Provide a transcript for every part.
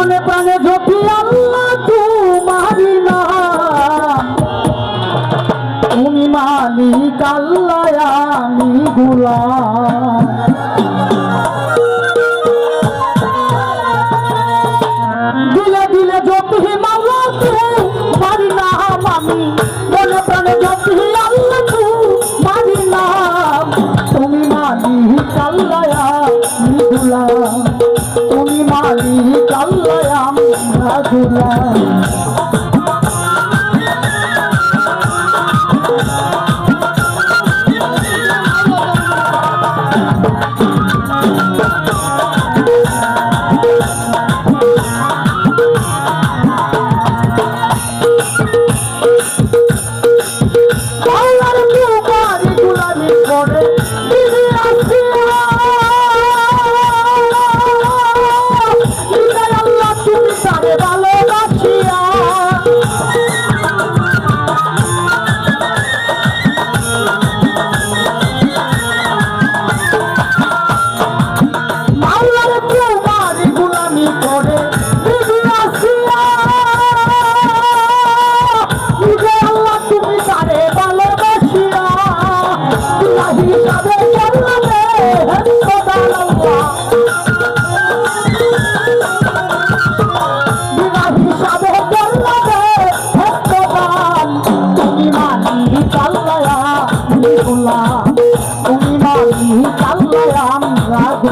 মনে প্রাণে ঝোঁকি আল্লাহ তুমি না। তুমি মালিক, আল্লাহ আমি গুলাম। তুমি মালিক, আল্লাহ গুলাম। 啊。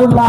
রহমতুল্লাহ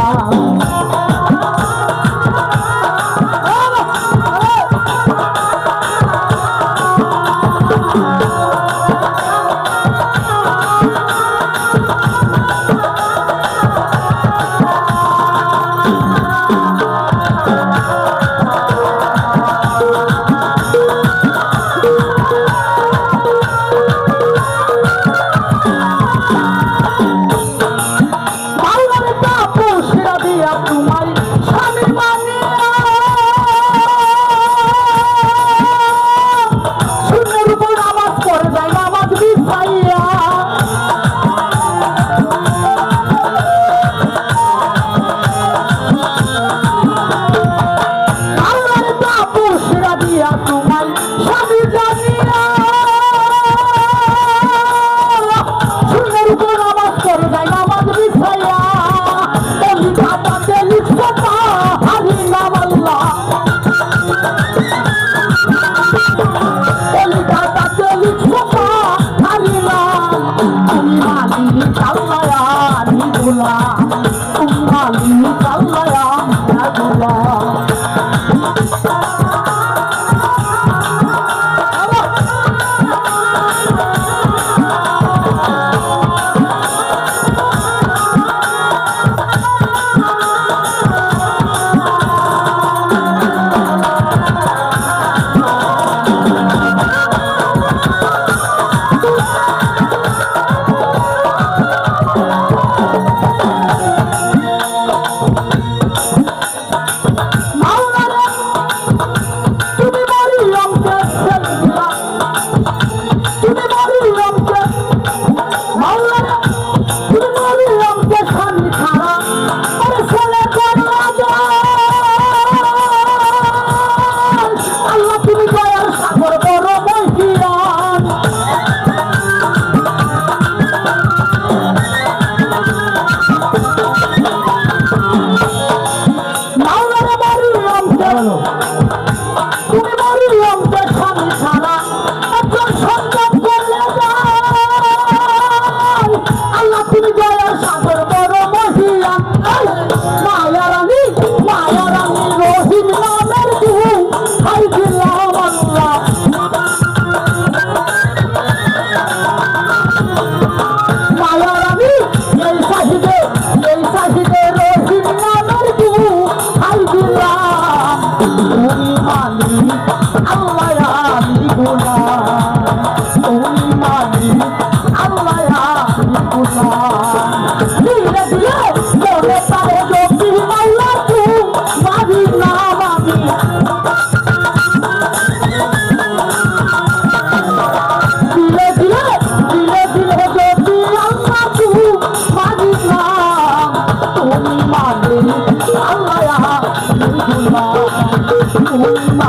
我。Oh. আমার রমজান Allah 你给他